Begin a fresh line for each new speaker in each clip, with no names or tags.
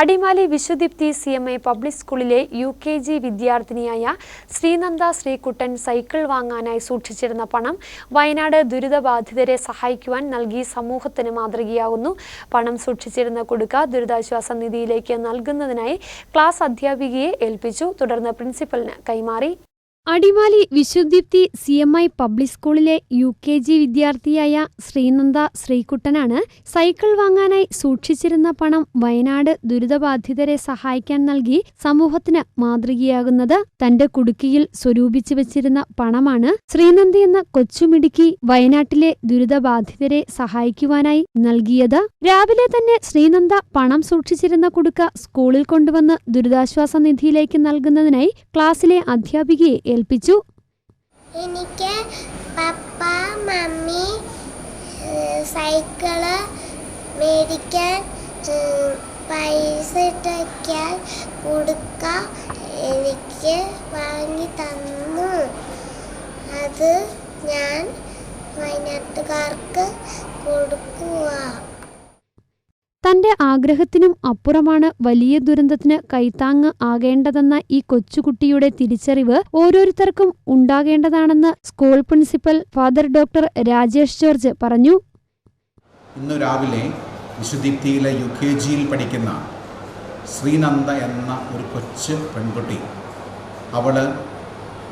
Adimali Vishudeepthi C M I public സ്കൂളിലെ U K G വിദ്യാർത്ഥിനിയായ Sreenanda Sreekuttan cycle വാങ്ങാനായി സൂക്ഷിച്ചിരുന്ന പണം വയനാട് ദുരിതബാധിതരെ സഹായിക്കുവാൻ നൽകി സമൂഹത്തിന് മാതൃകയാകുന്നു. പണം സൂക്ഷിച്ചിരുന്ന കൊടുക്ക ദുരിതാശ്വാസ നിധിയിലേക്ക് നൽകുന്നതിനായി ക്ലാസ് അധ്യാപികയെ ഏൽപ്പിച്ചു. തുടർന്ന് പ്രിൻസിപ്പലിന് കൈമാറി. Adimali Vishudeepthi C M I public സ്കൂളിലെ യു കെ ജി വിദ്യാർത്ഥിയായ ശ്രീനന്ദ ശ്രീകുട്ടനാണ് സൈക്കിൾ വാങ്ങാനായി സൂക്ഷിച്ചിരുന്ന പണം വയനാട് ദുരിതബാധിതരെ സഹായിക്കാൻ നൽകി സമൂഹത്തിന് മാതൃകയാകുന്നത് തന്റെ കുടുക്കിയിൽ സ്വരൂപിച്ചു വച്ചിരുന്ന പണമാണ് ശ്രീനന്ദ എന്ന കൊച്ചുമിടുക്കി വയനാട്ടിലെ ദുരിതബാധിതരെ സഹായിക്കുവാനായി നൽകിയത്. രാവിലെ തന്നെ ശ്രീനന്ദ പണം സൂക്ഷിച്ചിരുന്ന കുടുക്ക സ്കൂളിൽ കൊണ്ടുവന്ന് ദുരിതാശ്വാസ നിധിയിലേക്ക് നൽകുന്നതിനായി ക്ലാസ്സിലെ അധ്യാപികയെ ഏൽപ്പിച്ചു.
എനിക്ക് പപ്പ മമ്മി സൈക്കിൾ മേടിക്കാൻ പൈസ ഇട്ട് വയ്ക്കാൻ കൊടുക്ക എനിക്ക് വാങ്ങി തന്നു. അത് ഞാൻ വയനാട്ടുകാർക്ക് കൊടുക്കുക
തന്റെ ആഗ്രഹത്തിനും അപ്പുറമാണ് വലിയ ദുരന്തത്തിന് കൈത്താങ്ങ് ആകേണ്ടതെന്ന ഈ കൊച്ചുകുട്ടിയുടെ തിരിച്ചറിവ് ഓരോരുത്തർക്കും ഉണ്ടാകേണ്ടതാണെന്ന് school principal father doctor Rajesh George പറഞ്ഞു.
ഇന്നു രാവിലെ വിശുദ്ധീപ്തിയിലെ യു കെ ജിയിൽ പഠിക്കുന്ന ശ്രീനന്ദ എന്ന ഒരു കൊച്ചു പെൺകുട്ടി അവൾ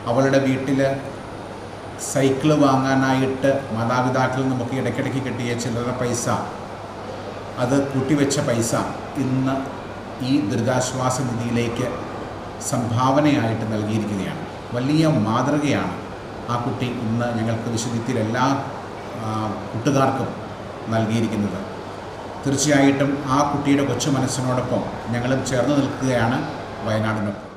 അവളുടെ വീട്ടിൽ സൈക്കിൾ വാങ്ങാനായിട്ട് മാതാപിതാക്കളിൽ നമുക്ക് ഇടയ്ക്കിടയ്ക്ക് കിട്ടിയ ചില്ലറ പൈസ അത് കൂട്ടിവെച്ച പൈസ ഇന്ന് ഈ ദുരിതാശ്വാസ നിധിയിലേക്ക് സംഭാവനയായിട്ട് നൽകിയിരിക്കുകയാണ്. വലിയ മാതൃകയാണ് ആ കുട്ടി ഇന്ന് ഞങ്ങൾക്ക് വിശുദ്ധിത്തിൽ എല്ലാ കൂട്ടുകാർക്കും നൽകിയിരിക്കുന്നത്. തീർച്ചയായിട്ടും ആ കുട്ടിയുടെ കൊച്ചു മനസ്സിനോടൊപ്പം ഞങ്ങളും ചേർന്ന് നിൽക്കുകയാണ് വയനാടിനൊപ്പം.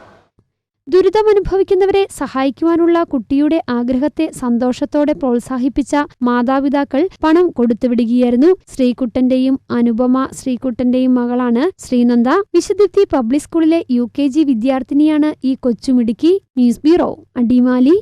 ദുരിതമനുഭവിക്കുന്നവരെ സഹായിക്കുവാനുള്ള കുട്ടിയുടെ ആഗ്രഹത്തെ സന്തോഷത്തോടെ പ്രോത്സാഹിപ്പിച്ച മാതാപിതാക്കൾ പണം കൊടുത്തുവിടുകയായിരുന്നു. ശ്രീകുട്ടന്റെയും അനുപമ ശ്രീകുട്ടന്റെയും മകളാണ് ശ്രീനന്ദ. വിശുദ്ധി പബ്ലിക് സ്കൂളിലെ യു വിദ്യാർത്ഥിനിയാണ് ഈ കൊച്ചുമിടുക്കി. News bureau Adimali.